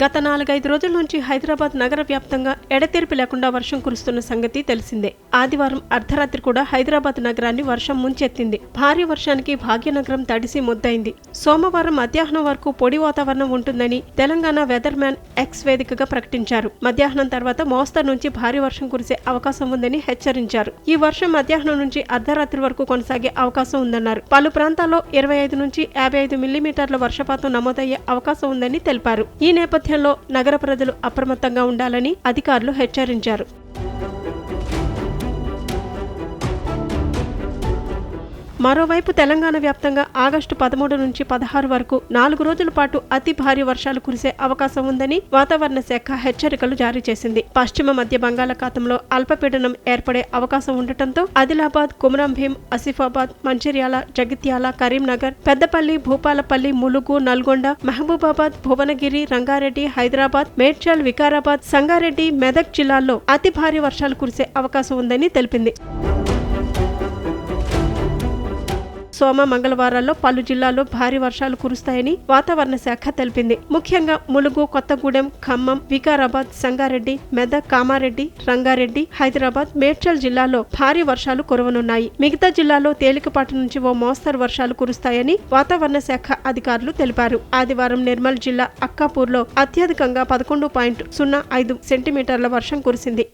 గత నాలుగైదు రోజుల నుంచి హైదరాబాద్ నగర వ్యాప్తంగా ఎడతెరిపి లేకుండా వర్షం కురుస్తున్న సంగతి తెలిసిందే. ఆదివారం అర్ధరాత్రి కూడా హైదరాబాద్ నగరాన్ని వర్షం ముంచెత్తింది. భారీ వర్షానికి భాగ్యనగరం తడిసి ముద్దయింది. సోమవారం మధ్యాహ్నం వరకు పొడి వాతావరణం ఉంటుందని తెలంగాణ వెదర్ మ్యాన్ ఎక్స్ వేదికగా ప్రకటించారు. మధ్యాహ్నం తర్వాత మోస్తరు నుంచి భారీ వర్షం కురిసే అవకాశం ఉందని హెచ్చరించారు. ఈ వర్షం మధ్యాహ్నం నుంచి అర్ధరాత్రి వరకు కొనసాగే అవకాశం ఉందన్నారు. పలు ప్రాంతాల్లో ఇరవై ఐదు నుంచి యాభై ఐదు మిల్లీమీటర్ల వర్షపాతం నమోదయ్యే అవకాశం ఉందని తెలిపారు. ఈ నేపథ్యంలో నగర ప్రజలు అప్రమత్తంగా ఉండాలని అధికారులు హెచ్చరించారు. మరోవైపు తెలంగాణ వ్యాప్తంగా ఆగస్టు పదమూడు నుంచి పదహారు వరకు నాలుగు రోజుల పాటు అతి భారీ వర్షాలు కురిసే అవకాశం ఉందని వాతావరణ శాఖ హెచ్చరికలు జారీ చేసింది. పశ్చిమ మధ్య బంగాళాఖాతంలో అల్పపీడనం ఏర్పడే అవకాశం ఉండటంతో ఆదిలాబాద్ కుమరం భీం ఆసిఫాబాద్ మంచిర్యాల జగిత్యాల కరీంనగర్ పెద్దపల్లి భూపాలపల్లి ములుగు నల్గొండ మహబూబాబాద్ భువనగిరి రంగారెడ్డి హైదరాబాద్ మేడ్చల్ వికారాబాద్ సంగారెడ్డి మెదక్ జిల్లాల్లో అతి భారీ వర్షాలు కురిసే అవకాశం ఉందని తెలిపింది. సోమ మంగళవారాల్లో పలు జిల్లాల్లో భారీ వర్షాలు కురుస్తాయని వాతావరణ శాఖ తెలిపింది. ముఖ్యంగా ములుగు కొత్తగూడెం ఖమ్మం వికారాబాద్ సంగారెడ్డి మెదక్ కామారెడ్డి రంగారెడ్డి హైదరాబాద్ మేడ్చల్ జిల్లాలో భారీ వర్షాలు కురవనున్నాయి. మిగతా జిల్లాల్లో తేలికపాటి నుంచి ఓ మోస్తరు వర్షాలు కురుస్తాయని వాతావరణ శాఖ అధికారులు తెలిపారు. ఆదివారం నిర్మల్ జిల్లా అక్కాపూర్లో అత్యధికంగా పదకొండు పాయింట్ సున్నా ఐదు సెంటీమీటర్ల వర్షం కురిసింది.